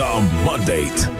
The Mandate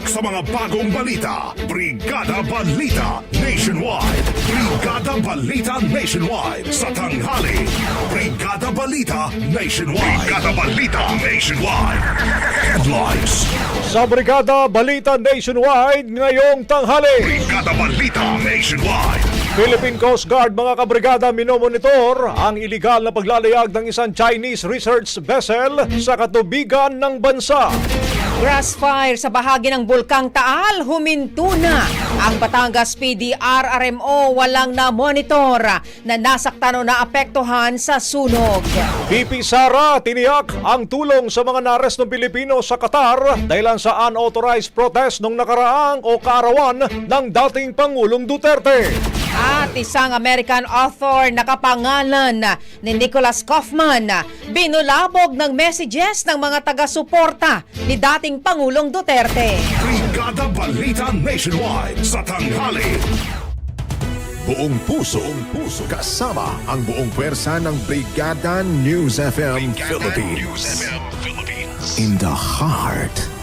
Siksik sa mga bagong balita. Brigada Balita Nationwide. Brigada Balita Nationwide sa tanghali. Brigada Balita Nationwide. Brigada Balita Nationwide. Headlines. Sa Brigada Balita Nationwide ngayong tanghali. Brigada Balita Nationwide. Philippine Coast Guard mga kabrigada minomonitor ang iligal na paglalayag ng isang Chinese research vessel sa katubigan ng bansa. Grass fire sa bahagi ng Bulkang Taal, huminto na. Ang Batangas PDR RMO walang na-monitor na nasaktan o naapektuhan sa sunog. VP Sara tiniyak ang tulong sa mga narestong Pilipino sa Qatar dahilan sa unauthorized protest nung nakaraang o kaarawan ng dating Pangulong Duterte. At isang American author na kapangalan ni Nicholas Kaufman binulabog ng messages ng mga taga-suporta ni dating Pangulong Duterte. Brigada Balita Nationwide sa tanghali. Buong puso, buong puso, kasama ang buong pwersa ng Brigada News FM Philippines. In the heart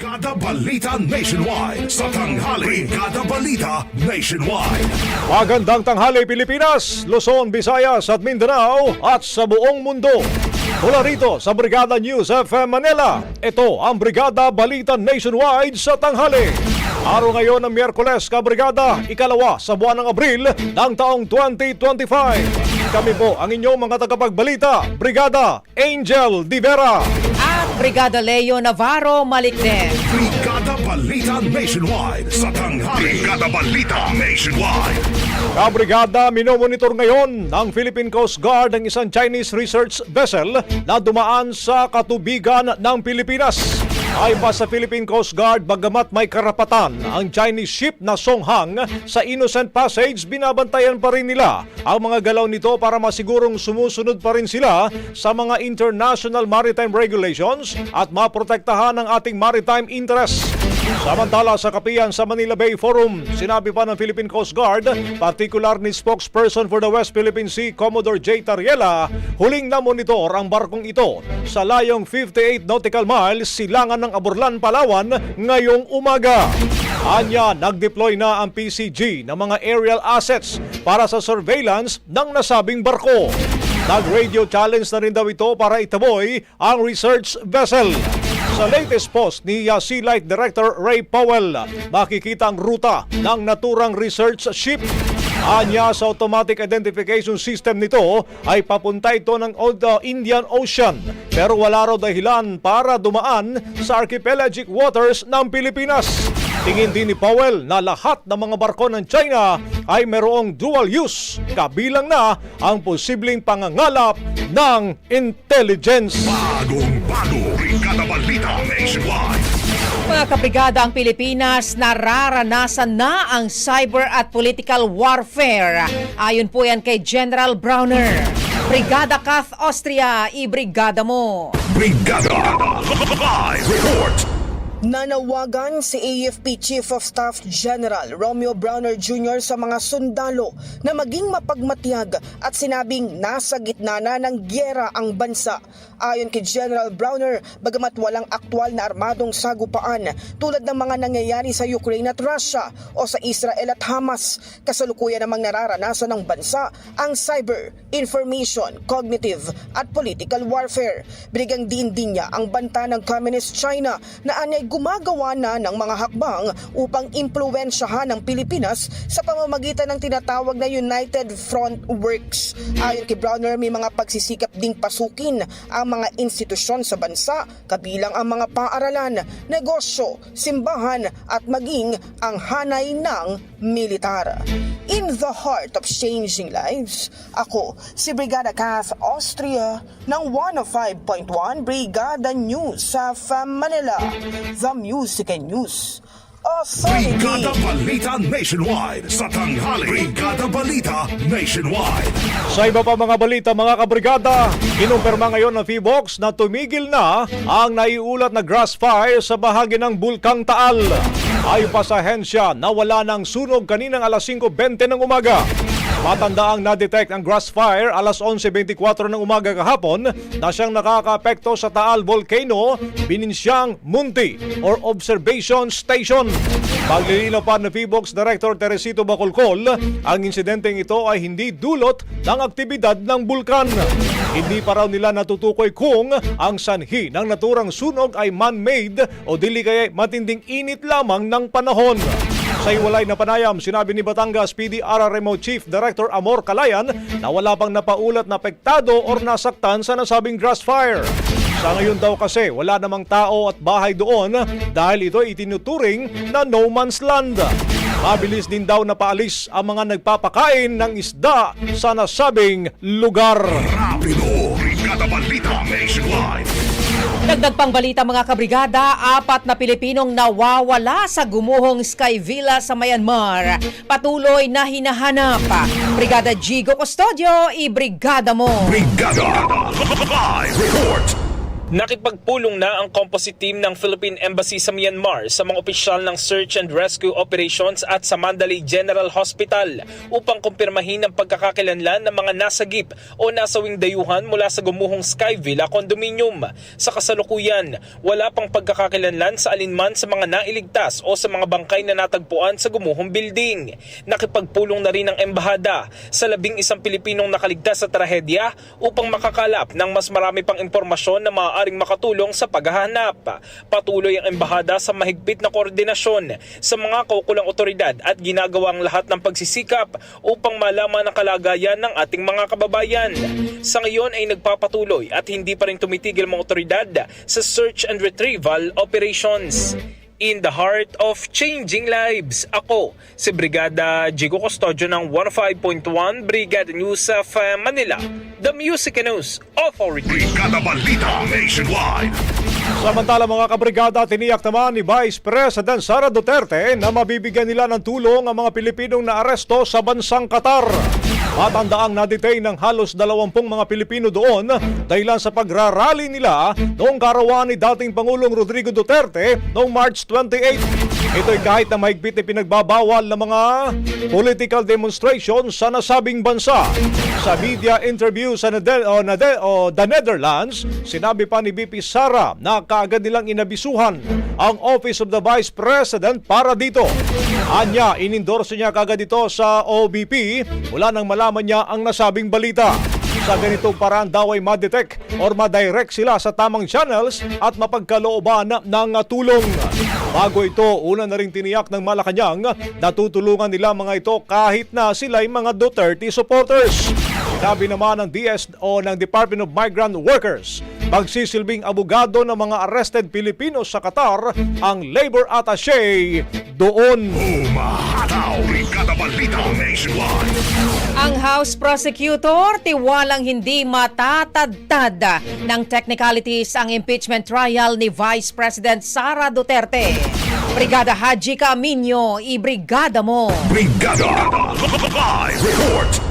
Brigada Balita Nationwide sa tanghali. Brigada Balita Nationwide. Magandang tanghali Pilipinas, Luzon, Visayas at Mindanao at sa buong mundo. Mula rito sa Brigada News FM Manila, ito ang Brigada Balita Nationwide sa tanghali. Araw ngayon ng Miyerkules, Kabrigada, ikalawa sa buwan ng Abril ng taong 2025. Kami po ang inyong mga tagapagbalita, Brigada Angel Divera. At Brigada Leo Navarro Malikden. Brigada Balita Nationwide sa tanghali. Brigada Balita Nationwide. Kabrigada, minomonitor ngayon ng Philippine Coast Guard ang isang Chinese research vessel na dumaan sa katubigan ng Pilipinas. Ay pa sa Philippine Coast Guard, bagamat may karapatan ang Chinese ship na Songhang sa Innocent Passage, binabantayan pa rin nila ang mga galaw nito para masigurong sumusunod pa rin sila sa mga international maritime regulations at maprotektahan ang ating maritime interests. Samantala sa kapiyan sa Manila Bay Forum, sinabi pa ng Philippine Coast Guard, partikular ni spokesperson for the West Philippine Sea, Commodore J. Tariela, huling na monitor ang barkong ito sa layong 58 nautical miles silangan ng Aburlan, Palawan ngayong umaga. Anya, nag-deploy na ang PCG ng mga aerial assets para sa surveillance ng nasabing barko. Nag-radio challenge na rin daw ito para itaboy ang research vessel. Sa latest post ni Sea Light Director Ray Powell, makikita ang ruta ng naturang research ship. Anya sa automatic identification system nito ay papunta ito ng Old uh, Indian Ocean pero wala raw dahilan para dumaan sa archipelagic waters ng Pilipinas. Tingin din ni Powell na lahat ng mga barko ng China ay merong dual use, kabilang na ang posibleng pangangalap ng intelligence. Bagong bago. Brigada Balita Nationwide. Mga kabrigada, ang Pilipinas nararanasan na ang cyber at political warfare. Ayon po yan kay General Browner. Brigada Kath Austria, i-brigada mo. Brigada. Live report. Nanawagan si AFP Chief of Staff General Romeo Browner Jr. sa mga sundalo na maging mapagmatiyag at sinabing nasa gitna na ng gyera ang bansa. Ayon kay General Browner, bagamat walang aktwal na armadong sagupaan tulad ng mga nangyayari sa Ukraine at Russia o sa Israel at Hamas, kasalukuyan namang nararanasan ng bansa ang cyber, information, cognitive at political warfare. Binigang din din niya ang banta ng Communist China na anyay gumagawa na ng mga hakbang upang impluensyahan ng Pilipinas sa pamamagitan ng tinatawag na United Front Works. Ayon kay Browner, may mga pagsisikap ding pasukin ang mga institusyon sa bansa, kabilang ang mga paaralan, negosyo, simbahan at maging ang hanay ng militar. In the heart of changing lives, ako si Brigada Kath Austria ng 105.1 Brigada News sa Manila, The Music and News Authority. Brigada Balita Nationwide sa tanghali. Brigada Balita Nationwide. Sa iba pa mga balita mga kabrigada, kinumpirma ngayon ng Feebox na tumigil na ang naiulat na grass fire sa bahagi ng Bulkang Taal. Ayon pa sa hensya, nawala ng sunog kaninang alas 5.20 ng umaga. Matandaang na-detect ang grass fire alas 11.24 ng umaga kahapon na siyang nakakaapekto sa Taal Volcano, Bininsyang Munti or Observation Station. Paglilinaw pa ng Feebox Director Teresito Bacolcol, ang insidenteng ito ay hindi dulot ng aktibidad ng bulkan. Hindi pa raw nila natutukoy kung ang sanhi ng naturang sunog ay man-made o dili kaya matinding init lamang ng panahon. Sa iwalay na panayam, sinabi ni Batangas PDRRMO Chief Director Amor Kalayan na wala pang napaulat na apektado or nasaktan sa nasabing grass fire. Sa ngayon daw kasi wala namang tao at bahay doon dahil ito itinuturing na no man's land. Mabilis din daw na paalis ang mga nagpapakain ng isda sa nasabing lugar. Rapido. Brigada Balita Nationwide. Dagdag pang balita mga kabrigada, apat na Pilipinong nawawala sa gumuhong Sky Villa sa Myanmar. Patuloy na hinahanap. Brigada Gigo Custodio, i-brigada mo. Brigada. Live report. Nakipagpulong na ang composite team ng Philippine Embassy sa Myanmar sa mga opisyal ng search and rescue operations at sa Mandalay General Hospital upang kumpirmahin ang pagkakakilanlan ng mga nasagip o nasawing dayuhan mula sa gumuhong Sky Villa condominium. Sa kasalukuyan, wala pang pagkakakilanlan sa alinman sa mga nailigtas o sa mga bangkay na natagpuan sa gumuhong building. Nakipagpulong na rin ang embahada sa labing isang Pilipinong nakaligtas sa trahedya upang makakalap ng mas marami pang impormasyon na maaaring makatulong sa paghahanap. Patuloy ang embahada sa mahigpit na koordinasyon sa mga kaukulang otoridad at ginagawa ang lahat ng pagsisikap upang malaman ang kalagayan ng ating mga kababayan. Sa ngayon ay nagpapatuloy at hindi pa rin tumitigil mga otoridad sa search and retrieval operations. In the heart of changing lives, ako si Brigada Jigo Custodio ng 105.1 Brigada News of Manila, the Music and News Authority. Brigada Balita Nationwide. Samantala mga kabrigada, tiniyak naman ni Vice President Sara Duterte na mabibigyan nila ng tulong ang mga Pilipinong naaresto sa bansang Qatar. Matandaang na-detain ng halos 20 mga Pilipino doon dahilan sa pagrarally nila noong karawaan ni dating Pangulong Rodrigo Duterte noong March 28. Ito'y kahit na mahigpit na pinagbabawal ng mga political demonstration sa nasabing bansa. Sa media interview sa Nede- o Nede- o The Netherlands, sinabi pa ni BP Sara na kaagad nilang inabisuhan ang Office of the Vice President para dito. Anya, inindorso niya kagad ito sa OBP mula nang malaman niya ang nasabing balita. Sa ganitong paraan daw ay madetect or madirect sila sa tamang channels at mapagkalooban ng tulong. Bago ito, una na rin tiniyak ng Malacanang na tutulungan nila mga ito kahit na sila'y mga Duterte supporters. Sinabi naman ng DS o ng Department of Migrant Workers, magsisilbing abogado ng mga arrested Pilipino sa Qatar ang labor attaché doon. Umahataw. Brigada Balita Nationwide. Ang House Prosecutor tiwalang hindi matatadtad ng technicalities ang impeachment trial ni Vice President Sara Duterte. Brigada Haji Caminyo, ibrigada mo. Brigada. Live report.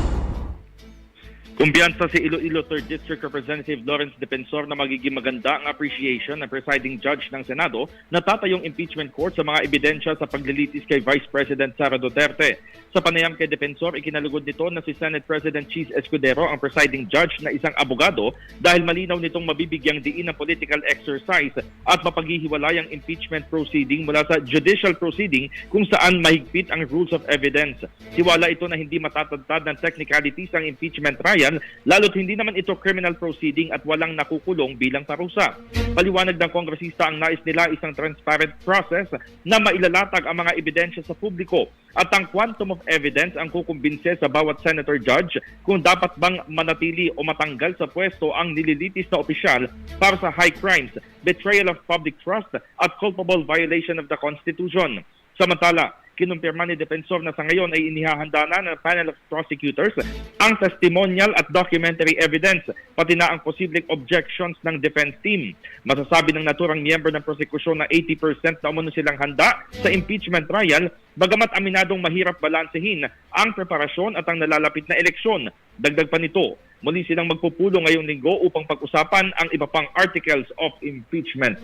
Kumpiyansa si Iloilo 3rd District Representative Lawrence Defensor na magiging maganda ang appreciation ng presiding judge ng Senado na tatayong impeachment court sa mga ebidensya sa paglilitis kay Vice President Sara Duterte. Sa panayam kay Defensor, ikinalugod nito na si Senate President Cheese Escudero ang presiding judge na isang abogado dahil malinaw nitong mabibigyang diin ng political exercise at mapaghihiwalay ang impeachment proceeding mula sa judicial proceeding kung saan mahigpit ang rules of evidence. Tiwala ito na hindi matatagtad ng technicalities ang impeachment trial lalo't hindi naman ito criminal proceeding at walang nakukulong bilang parusa. Paliwanag ng kongresista ang nais nila isang transparent process na mailalatag ang mga ebidensya sa publiko at ang quantum of evidence ang kukumbinse sa bawat senator judge kung dapat bang manatili o matanggal sa pwesto ang nililitis na opisyal para sa high crimes, betrayal of public trust at culpable violation of the Constitution. Samantala, kinumpirma ni Defensor na sa ngayon ay inihahanda na ng panel of prosecutors ang testimonial at documentary evidence, pati na ang posibleng objections ng defense team. Masasabi ng naturang miyembro ng prosekusyon na 80% na umano silang handa sa impeachment trial, bagamat aminadong mahirap balansehin ang preparasyon at ang nalalapit na eleksyon. Dagdag pa nito, muli silang magpupulong ngayong linggo upang pag-usapan ang iba pang articles of impeachment.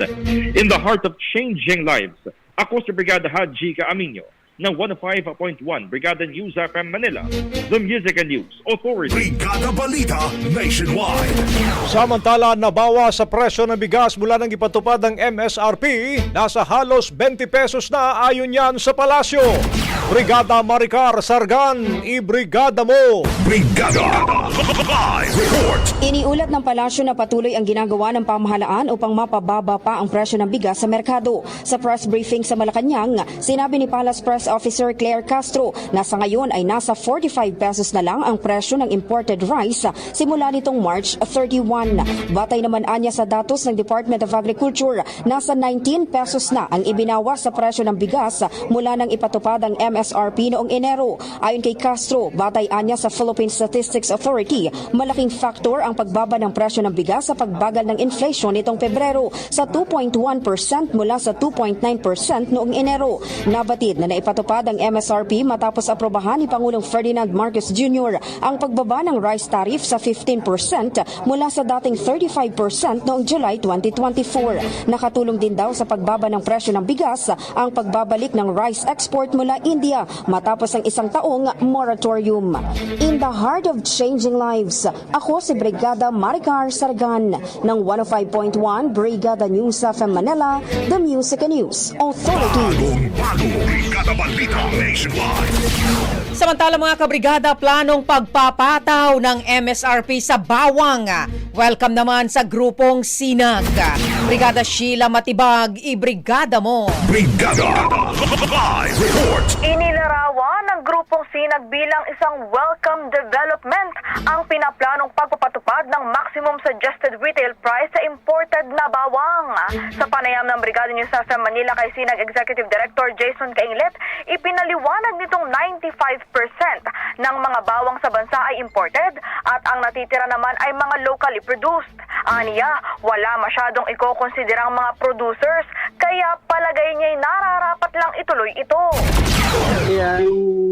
In the heart of changing lives, ako si Brigada Haji Kaaminyo ng 105.1 Brigada News FM Manila, the Music and News Authority. Brigada Balita Nationwide. Samantala, nabawa sa presyo ng bigas mula ng ipatupad ng MSRP, nasa halos 20 pesos na ayon yan sa palasyo. Brigada Maricar Sargan, ibrigada mo! Brigada. Live report. Iniulat ng palasyo na patuloy ang ginagawa ng pamahalaan upang mapababa pa ang presyo ng bigas sa merkado. Sa press briefing sa Malacanang, sinabi ni Palace Press Officer Claire Castro na sa ngayon ay nasa 45 pesos na lang ang presyo ng imported rice simula nitong March 31. Batay naman anya sa datos ng Department of Agriculture, nasa 19 pesos na ang ibinawas sa presyo ng bigas mula nang ipatupad ang MSRP noong Enero. Ayon kay Castro, batay anya sa Philippine Statistics Authority, malaking factor ang pagbaba ng presyo ng bigas sa pagbagal ng inflation nitong Pebrero sa 2.1% mula sa 2.9% noong Enero. Nabatid na naipatupad ang MSRP matapos aprobahan ni Pangulong Ferdinand Marcos Jr. ang pagbaba ng rice tariff sa 15% mula sa dating 35% noong July 2024. Nakatulong din daw sa pagbaba ng presyo ng bigas ang pagbabalik ng rice export mula India matapos ang isang taong moratorium. In the heart of changing lives, ako si Brigada Maricar Sargan ng 105.1 Brigada News FM Manila, The Music and News Authority. Bagong bago, Brigada Balita Nationwide. Samantala mga kabrigada, planong pagpapataw ng MSRP sa bawang. Welcome naman sa grupong Sinag. Brigada Sheila Matibag, ibrigada mo. Brigada Live Report. Inilarawan ng grupong Sinag bilang isang welcome development ang pinaplanong pagpapatupad ng maximum suggested retail price sa imported na bawang. Sa panayam ng Brigada News FM Manila kay Sinag Executive Director Jason Kainglet, ipinaliwanag nitong 95% ng mga bawang sa bansa ay imported at ang natitira naman ay mga locally produced. Aniya, wala masyadong ikokonsiderang mga producers kaya palagay niya'y nararapat lang ituloy ito. Yung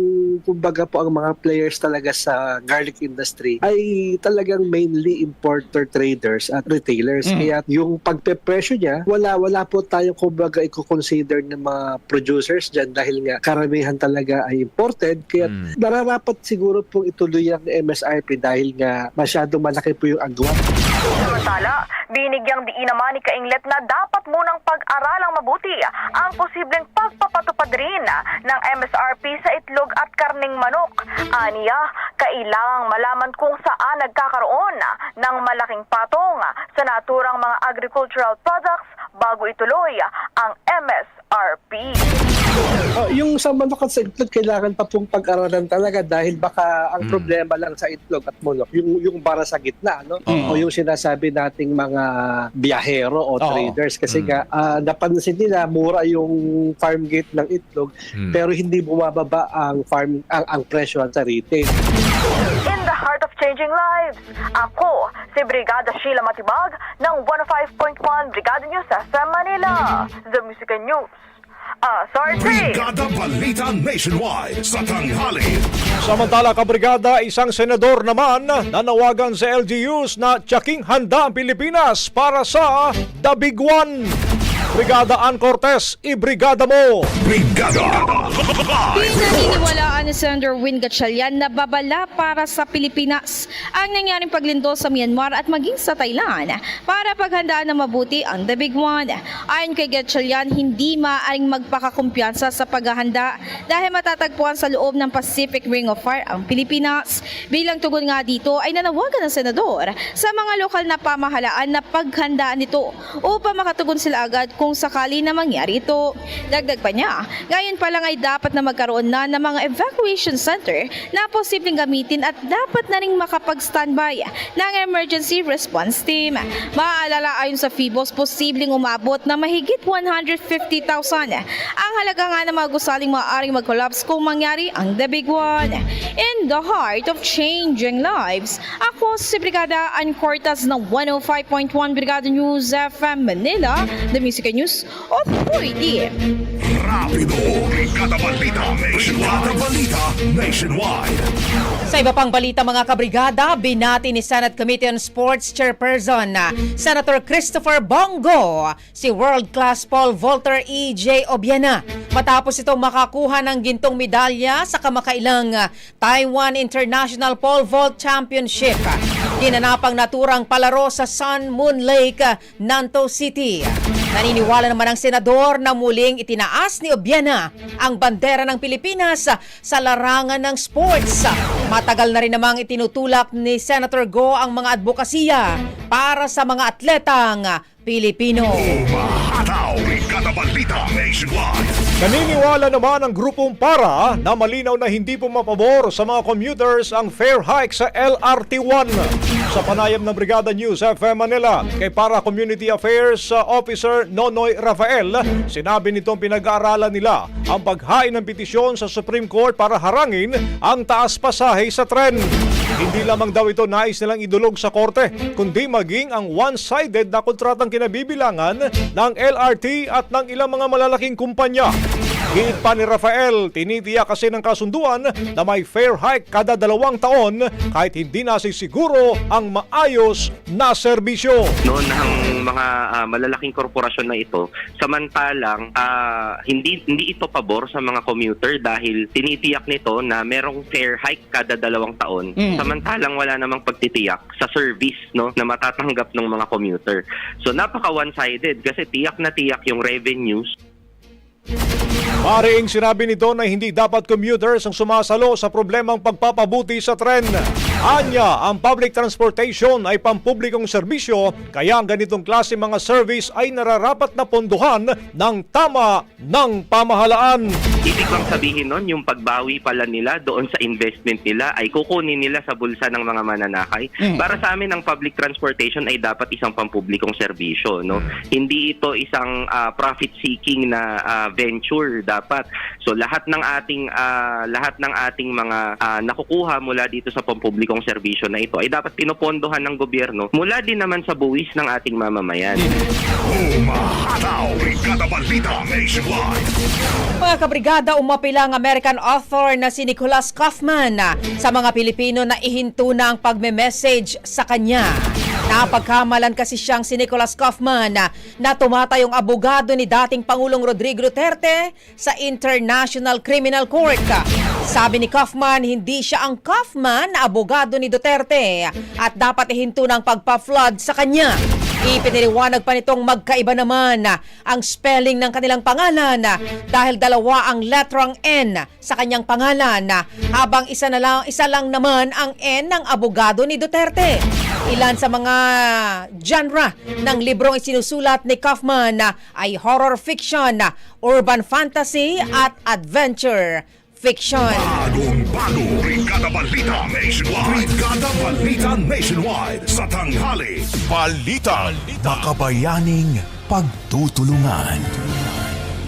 kumbaga po ang mga players talaga sa garlic industry ay talagang mainly importer traders at retailers. Kaya yung pagpe-presyo niya, wala wala po tayong kumbaga i-consider ng mga producers dyan dahil nga karamihan talaga ay imported. Kaya nararapat siguro pong ituloy ang MSRP dahil nga masyadong malaki po yung agwat. Samantala, binigyang diin naman ni Kainglet na dapat munang pag-aralang mabuti ang posibleng pagpapatupad rin ng MSRP sa itlog at karning manok. Aniya, kailangang malaman kung saan nagkakaroon ng malaking patong sa naturang mga agricultural products bago ituloy ang MSRP. Yung sa manok at sa itlog, kailangan pa pong pag-aralan talaga dahil baka ang problema lang sa itlog at manok, yung, yung para sa gitna, no? O yung sinasabi nating mga biyahero o traders. Kasi nga, ah, napansin nila, mura yung farm gate ng itlog, pero hindi bumababa ang farm ang, ang presyo sa retail. In the heart of changing lives, ako si Brigada Sheila Matibag ng 105.1 Brigada News FM Manila, The Music News. Ah, sorry. Brigada Balita Nationwide sa tanghali. Samantala kabrigada, isang senador naman nanawagan sa LGUs na tsaking handa ang Pilipinas para sa The Big One. Brigada Ann Cortez, ibrigada mo! Brigada Live Report. Senator Win Gatchalian na babala para sa Pilipinas ang nangyaring paglindol sa Myanmar at maging sa Thailand para paghandaan na mabuti ang The Big One. Ayon kay Gatchalian, hindi maaaring magpakakumpiyansa sa paghahanda dahil matatagpuan sa loob ng Pacific Ring of Fire ang Pilipinas. Bilang tugon nga dito ay nanawagan ng senador sa mga lokal na pamahalaan na paghandaan nito upang makatugon sila agad kung sakali na mangyari ito. Dagdag pa niya, ngayon pa lang ay dapat na magkaroon na ng mga evacuation center na posibleng gamitin at dapat na rin makapag-standby ng emergency response team. Maaalala ayon sa FIBOS, posibleng umabot na mahigit 150,000 ang halaga nga ng mga gusaling maaaring mag-collapse kung mangyari ang The Big One. In the heart of changing lives, ako si Brigada Ann Cortez ng 105.1 Brigada News FM Manila, The Music News Authority. Rapido. Brigada Balita Nationwide. Brigada Balita Nationwide. Sa iba pang balita mga kabrigada, binati ni Senate Committee on Sports Chairperson na Senator Christopher Bongo si world-class Paul Volter E.J. Obiana matapos itong makakuha ng gintong medalya sa kamakailang ah, Taiwan International Pole Vault Championship. Ginanapang naturang palaro sa Sun Moon Lake, ah, Nanto City. Naniniwala naman ang senador na muling itinaas ni Obiana ang bandera ng Pilipinas sa larangan ng sports. Matagal na rin namang itinutulak ni Senator Go ang mga advokasya para sa mga atletang Pilipino. Umahataw. Balita Nationwide. Naniniwala naman ang grupong para na malinaw na hindi po mapabor sa mga commuters ang fare hike sa LRT1. Sa panayam ng Brigada News FM Manila kay Para Community Affairs uh, Officer Nonoy Rafael, sinabi nitong pinag-aaralan nila ang paghain ng petisyon sa Supreme Court para harangin ang taas pasahe sa tren. Hindi lamang daw ito nais nilang idulog sa korte, kundi maging ang one-sided na kontratang kinabibilangan ng LRT at ng ilang mga malalaking kumpanya. Giit pa ni Rafael, tinitiyak kasi ng kasunduan na may fair hike kada dalawang taon kahit hindi nasisiguro ang maayos na serbisyo. noon ng mga ah, malalaking korporasyon na ito samantalang ah, hindi hindi ito pabor sa mga commuter dahil tinitiyak nito na merong fair hike kada dalawang taon. Samantalang wala namang pagtitiyak sa service no na matatanggap ng mga commuter. So napaka one-sided kasi tiyak na tiyak yung revenues Mariing sinabi nito na hindi dapat commuters ang sumasalo sa problemang pagpapabuti sa tren. Anya, ang public transportation ay pampublikong serbisyo kaya ang ganitong klase mga service ay nararapat na ponduhan ng tama ng pamahalaan. Ibig bang sabihin nun, yung pagbawi pala nila doon sa investment nila ay kukunin nila sa bulsa ng mga mananakay. Para sa amin, ang public transportation ay dapat isang pampublikong serbisyo. No? Hindi ito isang ah, profit-seeking na ah, venture dapat. So lahat ng ating ah, lahat ng ating mga ah, nakukuha mula dito sa pampublikong serbisyo na ito ay dapat pinopondohan ng gobyerno mula din naman sa buwis ng ating mamamayan. Umahataw, Brigada Balita Nationwide. Mga kabrigada, umapila ang American author na si Nicholas Kaufman sa mga Pilipino na ihinto na ang pagme-message sa kanya. Napagkamalan kasi siyang si Nicholas Kaufman na tumatayong abogado ni dating Pangulong Rodrigo Duterte sa International Criminal Court. Sabi ni Kaufman, hindi siya ang Kaufman na abogado ni Duterte at dapat ihinto ng pagpa-flood sa kanya. Ipiniliwanag pa nitong magkaiba naman ang spelling ng kanilang pangalan dahil dalawa ang letrang N sa kanyang pangalan habang isa na lang isa lang naman ang N ng abogado ni Duterte. Ilan sa mga genre ng librong isinusulat ni Kaufman ay horror fiction, urban fantasy at adventure fiction. Bagong bago, Brigada Balita Nationwide. Brigada Balita Nationwide sa tanghali. Balita. Makabayaning pagtutulungan.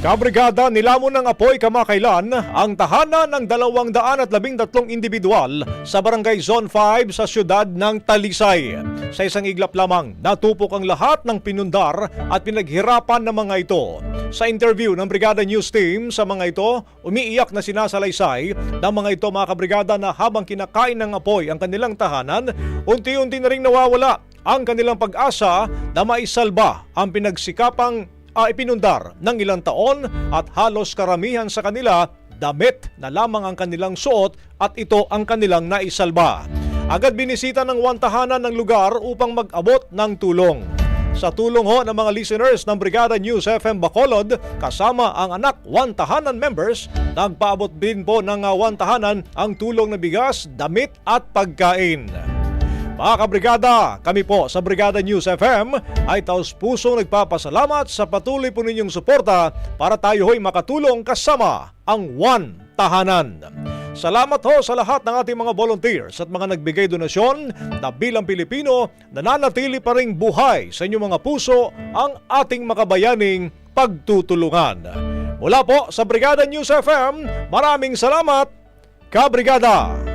Kabrigada, nilamon ng apoy kamakailan ang tahanan ng 213 individual sa Barangay Zone 5 sa siyudad ng Talisay. Sa isang iglap lamang, natupok ang lahat ng pinundar at pinaghirapan ng mga ito. Sa interview ng Brigada News Team sa mga ito, umiiyak na sinasalaysay ng mga ito mga kabrigada na habang kinakain ng apoy ang kanilang tahanan, unti-unti na ring nawawala ang kanilang pag-asa na maisalba ang pinagsikapang uh, ipinundar ng ilang taon at halos karamihan sa kanila damit na lamang ang kanilang suot at ito ang kanilang naisalba. Agad binisita ng wantahanan ng lugar upang mag-abot ng tulong. Sa tulong ho ng mga listeners ng Brigada News FM Bacolod, kasama ang anak wantahanan members, nagpaabot din po ng uh, wantahanan ang tulong na bigas, damit at pagkain. Mga kabrigada, kami po sa Brigada News FM ay taos pusong nagpapasalamat sa patuloy po ninyong suporta para tayo ho'y makatulong kasama ang One Tahanan. Salamat ho sa lahat ng ating mga volunteers at mga nagbigay donasyon na bilang Pilipino nananatili pa ring buhay sa inyong mga puso ang ating makabayaning pagtutulungan. Mula po sa Brigada News FM, maraming salamat, Kabrigada!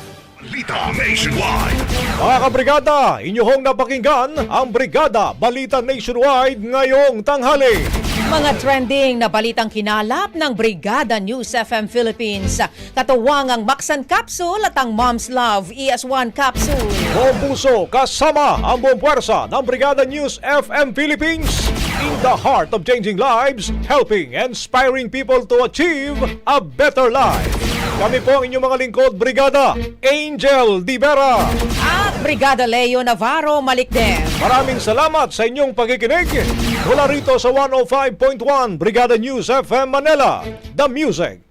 Balita Nationwide. Mga kabrigada, inyong napakinggan ang Brigada Balita Nationwide ngayong tanghali. Mga trending na balitang kinalap ng Brigada News FM Philippines. Katuwang ang Maxan Capsule at ang Mom's Love ES1 Capsule. Buong puso kasama ang buong puwersa ng Brigada News FM Philippines in the heart of changing lives, helping and inspiring people to achieve a better life. Kami po ang inyong mga lingkod, Brigada Angel Di Vera. At Brigada Leo Navarro Malikden. Maraming salamat sa inyong pakikinig. Mula rito sa 105.1 Brigada News FM Manila, The Music